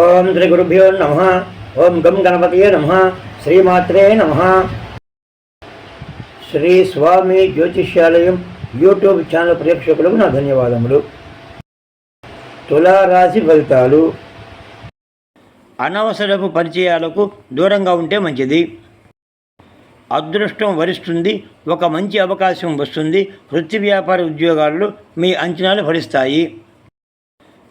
ఓం శ్రీ గురుభ్యో నమ. ఓం గం గణపతియే నమ. శ్రీమాత్రే నమ. శ్రీ స్వామి జ్యోతిష్యాలయం యూట్యూబ్ ఛానల్ ప్రేక్షకులకు నా ధన్యవాదములు. తులారాశి ఫలితాలు. అనవసరపు పరిచయాలకు దూరంగా ఉంటే మంచిది. అదృష్టం వరిస్తుంది ఒక మంచి అవకాశం వస్తుంది వృత్తి వ్యాపార ఉద్యోగాల్లో మీ అంచనాలు ఫలిస్తాయి.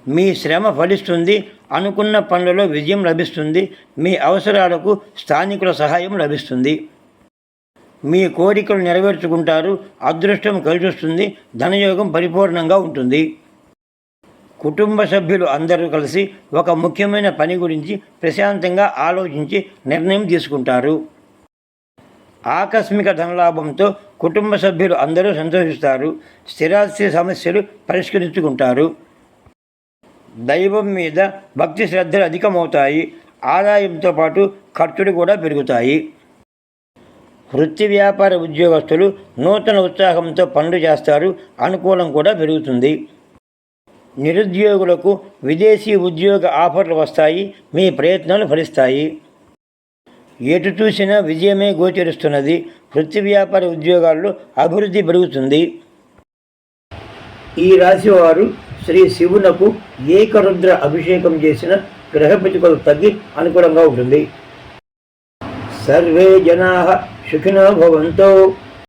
మీ శ్రమ ఫలిస్తుంది అనుకున్న పనులలో విజయం లభిస్తుంది. మీ అవసరాలకు స్థానికుల సహాయం లభిస్తుంది. మీ కోరికలు నెరవేర్చుకుంటారు. అదృష్టం కలిసొస్తుంది. ధనయోగం పరిపూర్ణంగా ఉంటుంది. కుటుంబ సభ్యులు అందరూ కలిసి ఒక ముఖ్యమైన పని గురించి ప్రశాంతంగా ఆలోచించి నిర్ణయం తీసుకుంటారు. ఆకస్మిక ధనలాభంతో కుటుంబ సభ్యులు అందరూ సంతోషిస్తారు. స్థిరాస్తి సమస్యలు పరిష్కరించుకుంటారు. దైవం మీద భక్తి శ్రద్ధలు అధికమవుతాయి ఆదాయంతో పాటు ఖర్చులు కూడా పెరుగుతాయి. వృత్తి వ్యాపార ఉద్యోగస్తులు నూతన ఉత్సాహంతో పనులు చేస్తారు అనుకూలం కూడా పెరుగుతుంది. నిరుద్యోగులకు విదేశీ ఉద్యోగ ఆఫర్లు వస్తాయి మీ ప్రయత్నాలు ఫలిస్తాయి. ఎటు చూసినా విజయమే గోచరిస్తున్నది వృత్తి వ్యాపార ఉద్యోగాల్లో అభివృద్ధి పెరుగుతుంది. ఈ రాశివారు శ్రీ శివునకు ఏకరుద్ర అభిషేకం చేసిన గ్రహపతికలు తగ్గి అనుకూలంగా ఉంటుంది. సర్వే జనా సుఖినో భవంతో.